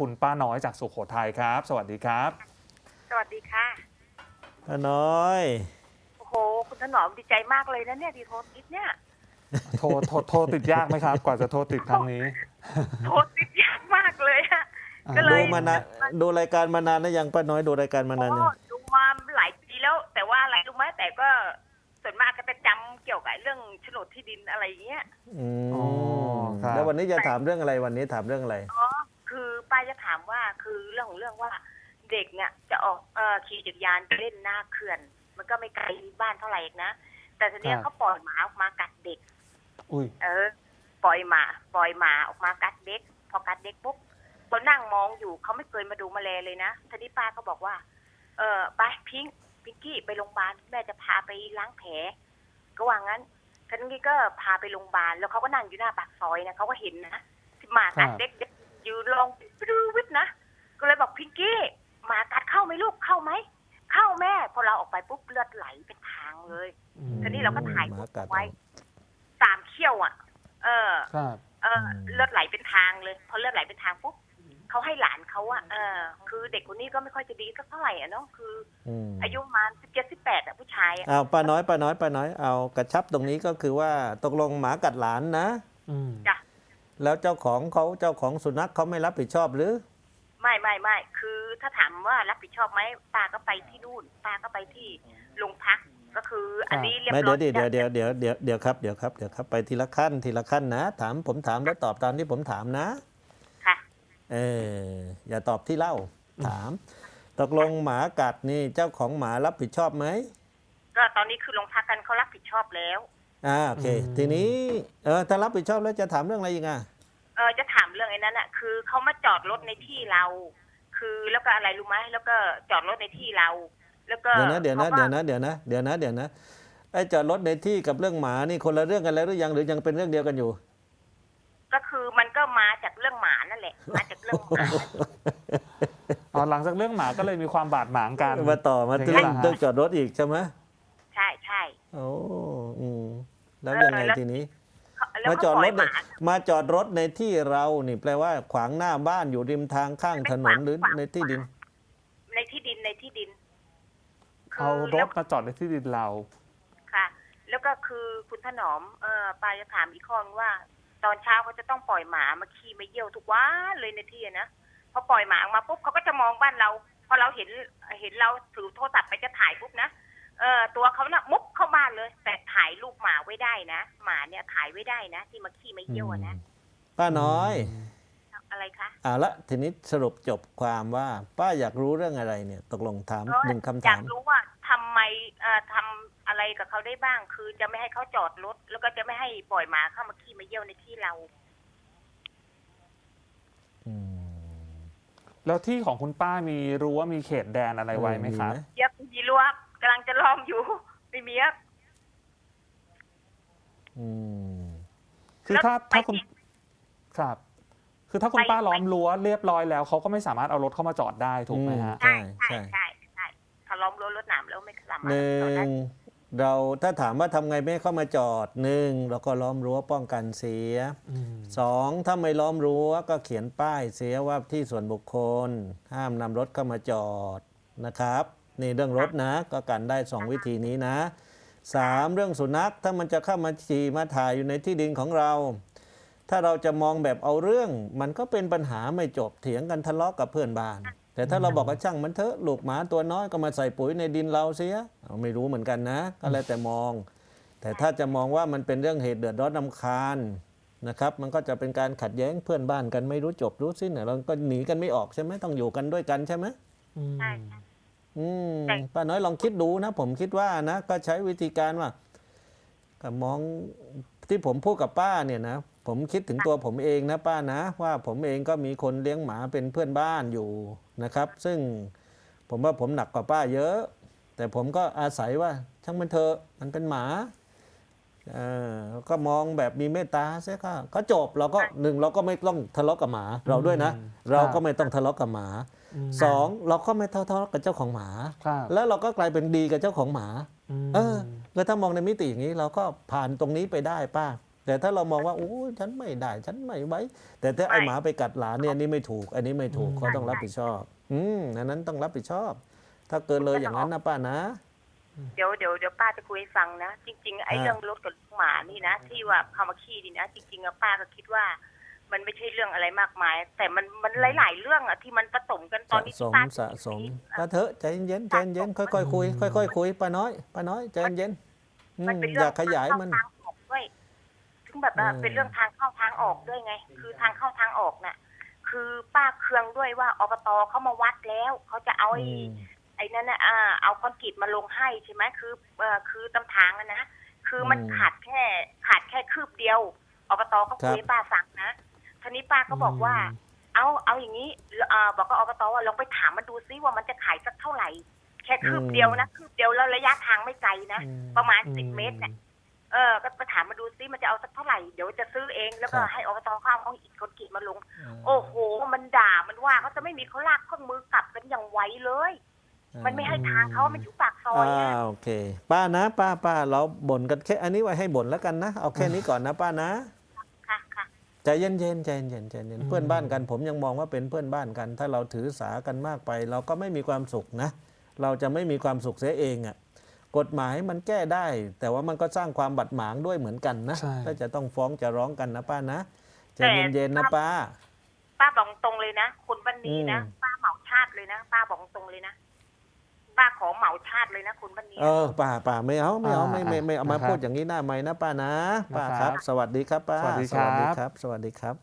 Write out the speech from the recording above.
คุณป้าน้อยจากสุโขทัยครับ สวัสดีครับ สวัสดีค่ะ ป้าน้อย โอ้โห คุณถนอมดีใจมากเลยนะเนี่ยที่โทรติดเนี่ย โทรโทรโทรติดยากไหมครับ กว่าจะโทรติดครั้งนี้โทรติดยากมากเลยอะอ่าก็เลดูย มานานดูรายการมานานแล้วยังป้าน้อยดูรายการมานานยังโอ้ดูมาหลายปีแล้ว แต่ว่าอะไรรู้ไหมแต่ก็ส่วนมากก็จะจำเกี่ยวกับเรื่องโฉนดที่ดินอะไรอย่างเงี้ย อือ๋อมครับ แล้ววันนี้จะถามเรื่องอะไรวันนี้ถามเรื่องอะไร อ๋อคือป้าจะถาม ว่าคือเรื่องของเรื่องว่าเด็กเนี่ยจะออกเอ่อขี่จักรยานไปเล่นหน้าเขื่อน มันก็ไม่ไกลบ้านเท่าไหร่เองนะ แต่ทีเนี้ยครับเขาปล่อยหมาออกมากัดเด็ก อุ้ย เออ ปล่อยหมา ปล่อยหมาออกมากัดเด็ก พอกัดเด็กปุ๊บเขานั่งมองอยู่เขาไม่เคยมาดูมาแลเลยนะทีนี้ป้าก็บอกว่า เออไปพิงค์พิงกี้ไปโรงพยาบาลแม่จะพาไปล้างแผลก็ว่างั้นทีนี้ก็พาไปโรงพยาบาลแล้วเขาก็นั่งอยู่หน้าปากซอยนะเขาก็เห็นนะที่หมากัดครับเด็ก ยืนลองปดูวิทนะ ก็เลยบอกพิงกี้หมากัดเข้าไหมลูกเข้าไหม เข้าแม่พอเราออกไปปุ๊บเลือดไหลเป็นทางเลยอืมทีนี้เราก็ถ่ายหรูมาปกัดไว้สามเขี้ยวอะ เออครับเออเลือดไหลเป็นทางเลย พอเลือดไหลเป็นทางปุ๊บเขาให้หลานเขาอะเออ คือเด็กคนนี้ก็ไม่ค่อยจะดีสักเท่าไหร่อะเนาะคืออืมอายุประมาสิบเจ็ดสิบแปดอะผู้ชายอะเอาป้าน้อยป้าน้อยป้าน้อยเอากระชับตรงนี้ก็คือว่าตกลงหมากัดหลานนะอืมจ้ะ แล้วเจ้าของเขาเจ้าของสุนัขเขาไม่รับผิดชอบหรือ ไม่ไม่ไม่คือถ้าถามว่ารับผิดชอบไหมตาก็ไปที่นู่นตาก็ไปที่โรงพักก็คือ อันนี้เรียบไม่ร้เดี๋อยยวดิเดี๋ยวเดี๋ยวเดี๋ยวเดี๋ยวเดี๋ยวครับเดี๋ยวครับเดี๋ยวครับไปทีละขั้นทีละขั้นนะ ถามผมถามแล้วตอบตามที่ผมถามนะค่ะเอออย่าตอบที่เล่าถาม ตกลงหมากัดนี่เจ้าของหมารับผิดชอบไหมก็ตอนนี้คือโรงพักกันเขารับผิดชอบแล้ว อ่าโอเคทีนี้เออถ้ารับผิดชอบแล้วจะถามเรื่องอะไรอีกอะเออจะถามเรื่องไอ้นั้นอะคือเขามาจอดรถในที่เรา คือแล้วก็อะไรรู้ไหมแล้วก็จอดรถในที่เรา แล้วก็เดี๋ยวนะเดี๋ยวนะขาก็เดี๋ยวนะเดี๋ยวนะเดี๋ยวนะเดี๋ยวนะไอ้จอดรถในที่กับเรื่องหมานี่คนละเรื่องกันแล้วหรือยังหรือยังเป็นเรื่องเดียวกันอยู่ ก็คือมันก็มาจากเรื่องหมานั่นแหละ มาจากเรื่องหมา อ๋อหลังจากเรื่องหมาก็เลยมีความบาดหมางกัน มาต่อมาอย่างนี้เรื่องเหรอฮะ เรื่องจอดรถอีกใช่ไหม ใช่ใช่โอ้อืมแล้วเออยังไงแล้วทีนี้เขาแล้วมาเขาจอดปล่รอยถหในมามาจอดรถในที่เรานี่แปลว่าขวางหน้าบ้านอยู่ริมทางข้างถนนหรือในที่ดิน ในที่ดินในที่ดินเอารแล้วถมาจอดในที่ดินเราค่ะ แล้วก็คือคุณถนอมเออปาจะถามอีกข้อนึงว่า ตอนเช้าเขาจะต้องปล่อยหมามาขี่มาเยี่ยวทุกวันเลยในที่อะนะพอปล่อยหมาออกมาปุ๊บเขาก็จะมองบ้านเรา พอเราเห็นเห็นเราถือโทรศัพท์ไปจะถ่ายปุ๊บนะ เออตัวเขาน่ะมุกเข้าบ้านเลย แต่ถ่ายรูปหมาไว้ได้นะหมาเนี่ยถ่ายไว้ได้นะ ที่มาขี่มาเยี่ยวอะนะป้าน้อยอะไรคะอ่าละทีนี้สรุปจบความว่า ป้าอยากรู้เรื่องอะไรเนี่ย ตกลงถามก็หนึ่งคำอยาถากมรู้ว่าทำไมเอ่อทำอะไรกับเขาได้บ้าง คือจะไม่ให้เขาจอดรถแล้วก็จะไม่ให้ปล่อยหมาเข้ามาขี่มาเยี่ยวในที่เรา อืมแล้วที่ของคุณป้ามีรั้วมีเขตแดนอะไรไว้ไหมครับ เย็บยีรั้ว กำลังจะล้อมอยู่ไม่มีครับอืมคือถ้าแล้วไปถ้าคุณที่ครับ คือถ้าคุณไปป้าล้อมไปรั้วเรียบร้อยแล้วเขาก็ไม่สามารถเอารถเข้ามาจอดได้ถูกไหมฮะใช่ใช่ใช่ใช่ใช่ถ้าล้อมรั้วรถหนามแล้วไม่สามารถหนึ่จอดได้งเราถ้าถามว่าทำไงไม่ให้เข้ามาจอดหนึ่งเราก็ล้อมรั้วป้องกันเสียอืมสองถ้าไม่ล้อมรั้วก็เขียนป้ายเสียว่าที่ส่วนบุคคล ห้ามนำรถเข้ามาจอดนะครับ นี่เรื่องรถนะ ก็กันได้สองวิธีนี้นะสามเรื่องสุนัขถ้ามันจะเข้ามาฉี่มาถ่ายอยู่ในที่ดินของเรา ถ้าเราจะมองแบบเอาเรื่อง มันก็เป็นปัญหาไม่จบเถียงกันทะเลาะกับเพื่อนบ้าน แต่ถ้าเราบอกว่าช่างมันเถอะลูกหมาตัวน้อยก็มาใส่ปุ๋ยในดินเราเสียเอาไม่รู้เหมือนกันนะ ก็แล้วแต่มอง แต่ถ้าจะมองว่ามันเป็นเรื่องเหตุเดือดร้อนนำคาญนะครับมันก็จะเป็นการขัดแย้งเพื่อนบ้านกันไม่รู้จบรู้สิ้นเราก็หนีกันไม่ออกใช่ไหมต้องอยู่กันด้วยกันใช่ไหมอืมใช่ใช่ อืมแต่ป้าน้อยลองคิดดูนะ ผมคิดว่านะ ก็ใช้วิธีการว่าก็มองที่ผมพูดกับป้าเนี่ยนะผมคิดถึงตัวผมเองนะป้านะ ว่าผมเองก็มีคนเลี้ยงหมาเป็นเพื่อนบ้านอยู่นะครับ ซึ่งผมว่าผมหนักกว่าป้าเยอะ แต่ผมก็อาศัยว่าช่างมันเถอะมันเป็นหมาเออก็มองแบบมีเมตตาเสียก็ก็จบเราก็หนึ่งเราก็ไม่ต้องทะเลาะกับหมาเราด้วยนะอืมเราก็ไม่ต้องทะเลาะกับหมาม สองเราก็ไม่ทะเลาะกับเจ้าของหมาครับแล้วเราก็กลายเป็นดีกับเจ้าของหมามเออแล้วถ้ามองในมิติอย่างนี้เราก็ผ่านตรงนี้ไปได้ป้าแต่แต่ถ้าเรามองว่าโอ้ยฉันไม่ได้ฉันไม่ไหวแต่ถ้าไอไม่หมาไปกัดหลานเนี่ยอันนี่ไม่ถูก อันนี้ไม่ถูกอืมเขาต้องรับผิดชอบ อืมอันนั้นต้องรับผิดชอบ ถ้าเกินเลยอย่างนั้นนะป้านะเดี๋ยวเดี๋ยวเดี๋ยวป้าจะคุยให้ฟังนะ จริง ๆ ไอ้อ่าเรื่องรถกับลูกหมานี่นะ ที่ว่าเขามาขี้นี่นะ จริงๆอะป้าก็คิดว่า มันไม่ใช่เรื่องอะไรมากมาย แต่มันมันหลาย ๆ เรื่องอะที่มันผสมกันตอนสะนี้สมป้าสะสมอะป้าเถอะใจเย็นใจเย็นค่อยๆคุย ค่อยๆคุยป้าน้อยป้าน้อยใจเย็นอืมันมเป็นอเรื่ย่าขยายมันทางเข้าทางออกด้วยถึงแบบว่าอืม เป็นเรื่องทางเข้าทางออกด้วยไง คือทางเข้าทางออกน่ะ คือป้าเคืองด้วยว่าอบตเขามาวัดแล้วเขาจะเอาไอ้อืม ไอ้นั่นนะอ่า เอาคอนกรีตมาลงให้ใช่ไหมคือเอ่อคือตำทางอะนะคือมันอืมขาดแค่ขาดแค่คืบเดียวอบตก็คุยครับ ให้ป้าฟังนะ ทีนี้ป้าก็บอกว่า เอาเอาอย่างนี้เอ่อบอกกับอบตว่าลองไปถามมันดูซิว่ามันจะขายสักเท่าไหร่ แค่คืบเดียวนะคืบเดียวแล้วระยะทางไม่ไกลนะอืมประมาณสิบอืเมตรเนี่ยเออ ก็ไปถามมาดูซิมันจะเอาสักเท่าไหร่ เดี๋ยวจะซื้อเอง แล้วก็ครับให้อบตเข้าเอาอิฐคอนกรีตมาลง โอ้โห มันด่า มันว่าเขาจะไม่มีเขาลากเครื่องมือกลับกันอย่างไวเลย มันไม่ให้ทางเขามันอยู่ปากซอยอ่าอะโอเค ป้านะ ป้าป้าเราบ่นกันแค่ อันนี้ไว้ให้บ่นแล้วกันนะ เอาแค่นี้ก่อนนะป้านะค่ะค่ะ ใจเย็นเย็นๆใจเย็นใจเย็นเพื่อนบ้านกัน ผมยังมองว่าเป็นเพื่อนบ้านกัน ถ้าเราถือสากันมากไป เราก็ไม่มีความสุขนะ เราจะไม่มีความสุขเสียเองอะ่ะกฎหมายมันแก้ได้ แต่ว่ามันก็สร้างความบัดหมางด้วยเหมือนกันนะใช่ถ้าจะต้องฟ้องจะร้องกันนะป้านะใจแต่เย็นๆนะป้า ป้าบอกตรงเลยนะคนบ้านนี้นะอืมป้าเหมาชาติเลยนะ ป้าบอกตรงเลยนะ ป้าขอเหมาชาติเลยนะคนบ้านนี้ เออป้าป้าไม่เอาไม่เอาไม่ไม่ไม่เอามานะครับพูดอย่างนี้หน้าไม่นะป้านะป้านะคครัรับ บสวัสดีครับป้าสวัสดีครับครับสวัสดีครับ